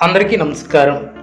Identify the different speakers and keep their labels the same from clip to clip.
Speaker 1: అందరికీ నమస్కారం.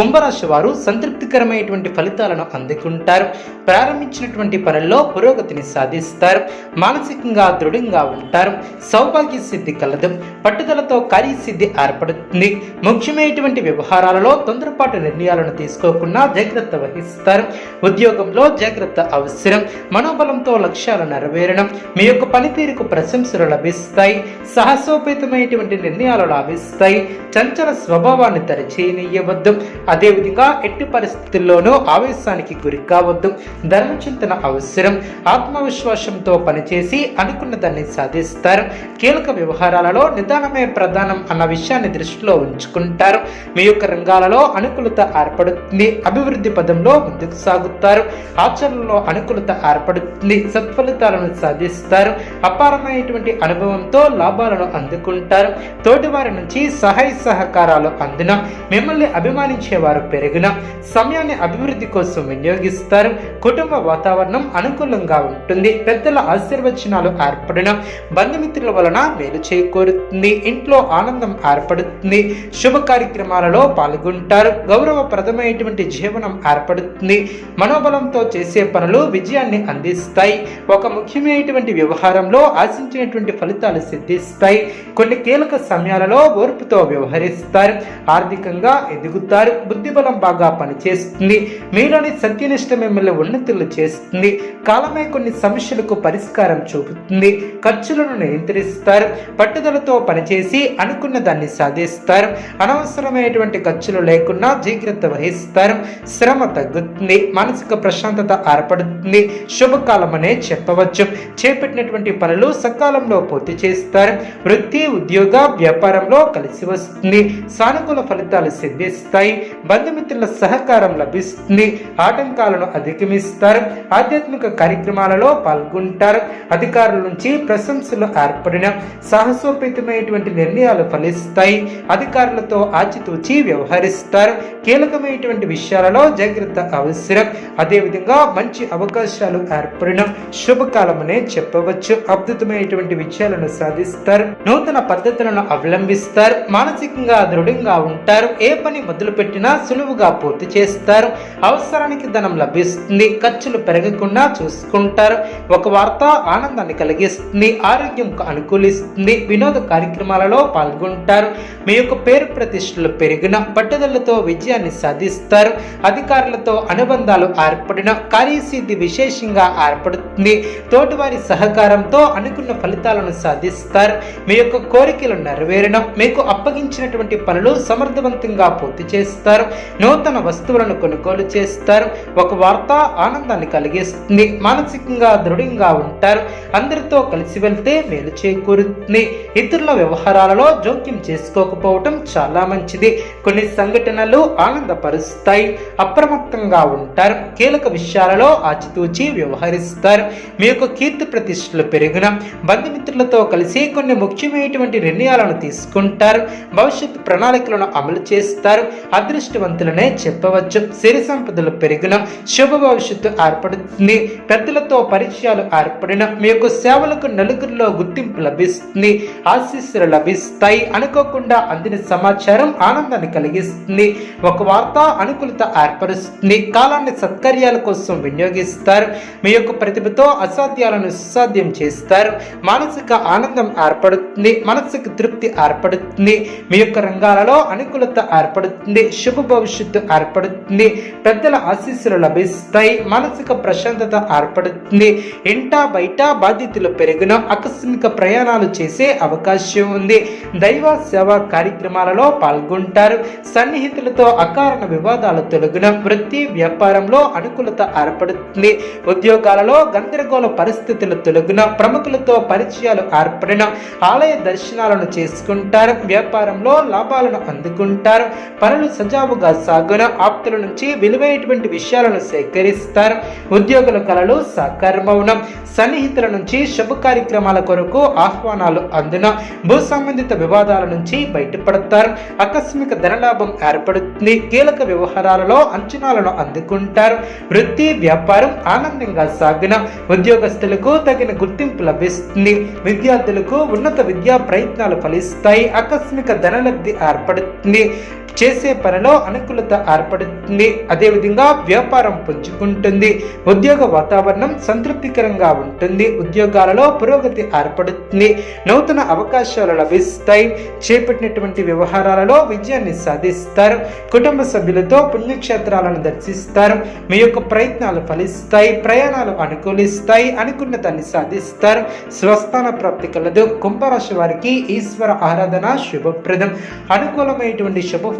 Speaker 1: కుంభరాశి వారు సంతృప్తికరమైనటువంటి ఫలితాలను అందుకుంటారు. ప్రారంభించినటువంటి పనుల్లో పురోగతిని సాధిస్తారు. మానసికంగా దృఢంగా ఉంటారు. సౌభాగ్య సిద్ధి కలదు. పట్టుదలతో కార్యసిద్ధి ఏర్పడుతుంది. ముఖ్యమైనటువంటి వ్యవహారాలలో తొందరపాటు నిర్ణయాలను తీసుకోకుండా జాగ్రత్త వహిస్తారు. ఉద్యోగంలో జాగ్రత్త అవసరం. మనోబలంతో లక్ష్యాలు నెరవేరడం. మీ యొక్క పనితీరుకు ప్రశంసలు లభిస్తాయి. సాహసోపేతమైనటువంటి నిర్ణయాలు లాభిస్తాయి. చంచల స్వభావాన్ని తరిచేయనీయవద్దు అదేవిధంగా ఎట్టి పరిస్థితుల్లోనూ ఆవేశానికి గురి కావద్దు ధర్మచింతన అవసరం. ఆత్మవిశ్వాసంతో పనిచేసి అనుకున్న దాన్ని సాధిస్తారు. కీలక వ్యవహారాలలో నిదానమే ప్రధానం అన్న విషయాన్ని దృష్టిలో ఉంచుకుంటారు. మీ యొక్క రంగాలలో అనుకూలత ఏర్పడుతుంది. అభివృద్ధి పదంలో ముందుకు సాగుతారు. ఆచరణలో అనుకూలత ఏర్పడుతుంది. సత్ఫలితాలను సాధిస్తారు. అపారమైనటువంటి అనుభవంతో లాభాలను అందుకుంటారు. తోటివారి నుంచి సహాయ సహకారాలు అందిన మిమ్మల్ని అభిమానించి వారు పెరిగిన సమయాన్ని అభివృద్ధి కోసం వినియోగిస్తారు. కుటుంబ వాతావరణం అనుకూలంగా ఉంటుంది. పెద్దల ఆశీర్వచనాలు ఏర్పడిన బంధుమిత్రుల వలన మేలు చేకూరుతుంది. ఇంట్లో ఆనందం ఏర్పడుతుంది. శుభ కార్యక్రమాలలో పాల్గొంటారు. గౌరవప్రదమైనటువంటి జీవనం ఏర్పడుతుంది. మనోబలంతో చేసే పనులు విజయాన్ని అందిస్తాయి. ఒక ముఖ్యమైనటువంటి వ్యవహారంలో ఆశించినటువంటి ఫలితాలు సిద్ధిస్తాయి. కొన్ని కీలక సమయాలలో ఓర్పుతో వ్యవహరిస్తారు. ఆర్థికంగా ఎదుగుతారు. బుద్ధిబలం బాగా పనిచేస్తుంది. మీలోని సత్యనిష్ట మిమ్మల్ని ఉన్నతులు చేస్తుంది. కాలమే కొన్ని సమస్యలకు పరిష్కారం చూపుతుంది. ఖర్చులను నియంత్రిస్తారు. పట్టుదలతో పనిచేసి అనుకున్న దాన్ని సాధిస్తారు. అనవసరమైనటువంటి ఖర్చులు లేకుండా జాగ్రత్త వహిస్తారు. శ్రమ తగ్గుతుంది. మానసిక ప్రశాంతత ఏర్పడుతుంది. శుభకాలం అనే చెప్పవచ్చు. చేపట్టినటువంటి పనులు సకాలంలో పూర్తి చేస్తారు. వృత్తి ఉద్యోగ వ్యాపారంలో కలిసి వస్తుంది. సానుకూల ఫలితాలు సిద్ధిస్తాయి. బంధుమిత్రుల సహకారం లభిస్తుంది. ఆటంకాలను అధిగమిస్తారు. ఆధ్యాత్మిక కార్యక్రమాలలో పాల్గొంటారు. అధికారుల నుంచి ప్రశంసలు ఏర్పడిన సాహసోపేతమైనటువంటి నిర్ణయాలు ఫలిస్తాయి. అధికారులతో ఆచితూచి వ్యవహరిస్తారు. కీలకమైనటువంటి విషయాలలో జాగ్రత్త అవసరం. అదేవిధంగా మంచి అవకాశాలు ఏర్పడిన శుభకాలమనే చెప్పవచ్చు. అద్భుతమైనటువంటి విజయాలను సాధిస్తారు. నూతన పద్ధతులను అవలంబిస్తారు. మానసికంగా దృఢంగా ఉంటారు. ఏ పని మొదలుపెట్టిన పెట్టినా సులువుగా పూర్తి చేస్తారు. అవసరానికి ధనం లభిస్తుంది. ఖర్చులు పెరగకుండా చూసుకుంటారు. ఒక వార్త ఆనందాన్ని కలిగిస్తుంది. ఆరోగ్యం అనుకూలిస్తుంది. వినోద కార్యక్రమాలలో పాల్గొంటారు. మీ యొక్క పేరు ప్రతిష్టలు పెరిగిన పట్టుదలతో విజయాన్ని సాధిస్తారు. అధికారులతో అనుబంధాలు ఏర్పడిన కార్యసిద్ధి విశేషంగా ఏర్పడుతుంది. తోటివారి సహకారంతో అనుకున్న ఫలితాలను సాధిస్తారు. మీ యొక్క కోరికలు నెరవేరడం మీకు అప్పగించినటువంటి పనులు సమర్థవంతంగా పూర్తి చేస్తారు. నూతన వస్తువులను కొనుగోలు చేస్తారు ఒక వార్త ఆనందాన్ని కలిగిస్తుంది మానసికంగా దృఢంగా ఉంటారు అందరితో కలిసి వెళ్తే మేలు చేకూరుతుంది. ఇతరుల వ్యవహారాలలో జోక్యం చేసుకోకపోవటం చాలా మంచిది. కొన్ని సంఘటనలు ఆనందపరుస్తాయి అప్రమత్తంగా ఉంటారు కీలక విషయాలలో ఆచితూచి వ్యవహరిస్తారు. మీ యొక్క కీర్తి ప్రతిష్టలు పెరిగిన బంధుమిత్రులతో కలిసి కొన్ని ముఖ్యమైనటువంటి నిర్ణయాలను తీసుకుంటారు భవిష్యత్ ప్రణాళికలను అమలు చేస్తారు అదృష్టవంతులనే చెప్పవచ్చు. సిరి సంపదలు పెరిగిన శుభ భవిష్యత్తు ఏర్పడుతుంది. పెద్దలతో పరిచయాలు ఏర్పడిన మీ యొక్క సేవలకు నలుగురిలో గుర్తింపు లభిస్తుంది. ఆశీస్సులు లభిస్తాయి. అనుకోకుండా అందిన సమాచారం ఆనందాన్ని కలిగిస్తుంది. ఒక వార్త అనుకూలత ఏర్పరుస్తుంది. కాలాన్ని సత్కార్యాల కోసం వినియోగిస్తారు. మీ యొక్క ప్రతిభతో అసాధ్యాలను సుసాధ్యం చేస్తారు. మానసిక ఆనందం ఏర్పడుతుంది. మనసుకు తృప్తి ఏర్పడుతుంది. మీ యొక్క రంగాలలో అనుకూలత ఏర్పడుతుంది. శుభ భవిష్యత్తు ఏర్పడుతుంది. పెద్దల ఆశీస్సులు లభిస్తాయి. మానసిక ప్రశాంతత ఏర్పడుతుంది. ఇంట బయట బాధ్యతలు పెరిగిన ఆకస్మిక ప్రయాణాలు చేసే అవకాశం ఉంది. దైవ సేవా కార్యక్రమాలలో పాల్గొంటారు. సన్నిహితులతో అకారణ వివాదాలు తొలగిన వృత్తి వ్యాపారంలో అనుకూలత ఏర్పడుతుంది. ఉద్యోగాలలో గందరగోళ పరిస్థితులు తొలగిన ప్రముఖులతో పరిచయాలు ఏర్పడిన ఆలయ దర్శనాలను చేసుకుంటారు. వ్యాపారంలో లాభాలను అందుకుంటారు. పనులు సజావుగా సాగున ఆప్తుల నుంచి విలువైనటువంటి విషయాలను సేకరిస్తారు. ఉద్యోగుల కళలు సాకారమవునం సన్నిహితుల నుంచి శుభ కార్యక్రమాల కొరకు ఆహ్వానాలు అందున భూ సంబంధిత వివాదాల నుంచి బయటపడతారు. ఆకస్మిక ధనలాభం ఏర్పడుతుంది. కీలక వ్యవహారాలలో అంచనాలను అందుకుంటారు. వృత్తి వ్యాపారం ఆనందంగా సాగిన ఉద్యోగస్తులకు తగిన గుర్తింపు లభిస్తుంది. విద్యార్థులకు ఉన్నత విద్యా ప్రయత్నాలు ఫలిస్తాయి. ఆకస్మిక ధనలబ్ధి ఏర్పడుతుంది. చేసే పనిలో అనుకూలత ఏర్పడుతుంది. అదేవిధంగా వ్యాపారం పుంజుకుంటుంది. ఉద్యోగ వాతావరణం సంతృప్తికరంగా ఉంటుంది. ఉద్యోగాలలో పురోగతి ఏర్పడుతుంది. నూతన అవకాశాలు లభిస్తాయి. చేపట్టినటువంటి వ్యవహారాలలో విజయాన్ని సాధిస్తారు. కుటుంబ సభ్యులతో పుణ్యక్షేత్రాలను దర్శిస్తారు. మీ యొక్క ప్రయత్నాలు ఫలిస్తాయి. ప్రయాణాలు అనుకూలిస్తాయి. అనుకున్న దాన్ని సాధిస్తారు. స్వస్థాన ప్రాప్తి కలదు. కుంభరాశి వారికి ఈశ్వర ఆరాధన శుభప్రదం. అనుకూలమైనటువంటి శుభ